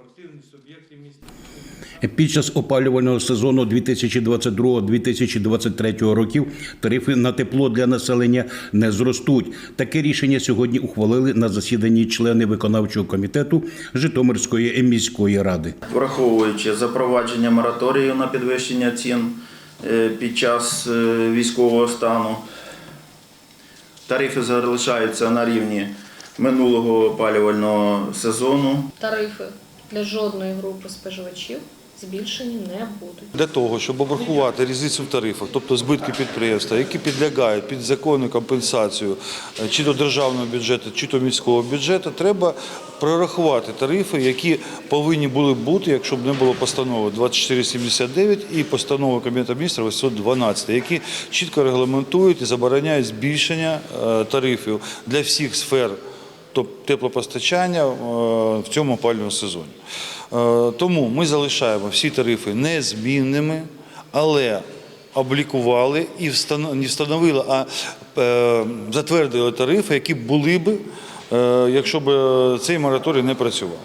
спортивні суб'єкти міста. Під час опалювального сезону 2022-2023 років тарифи на тепло для населення не зростуть. Таке рішення сьогодні ухвалили на засіданні члени виконавчого комітету Житомирської міської ради. враховуючи запровадження мораторію на підвищення цін е, під час е, військового стану. Тарифи залишаються на рівні минулого опалювального сезону. Тарифи для жодної групи споживачів збільшені не будуть. Для того, щоб обрахувати різницю в тарифах, тобто збитки підприємства, які підлягають під законну компенсацію е, чи до державного бюджету, чи до міського бюджету, треба прорахувати тарифи, які повинні були бути, якщо б не було постанови 2479 і постанови Кабінету міністрів 812, які чітко регламентують і забороняють збільшення е, тарифів для всіх сфер теплопостачання е, в цьому опалювальному сезоні. Е, Тому ми залишаємо всі тарифи незмінними, але облікували і не встановили, а е, затвердили тарифи, які були б, якщо б цей мораторій не працював.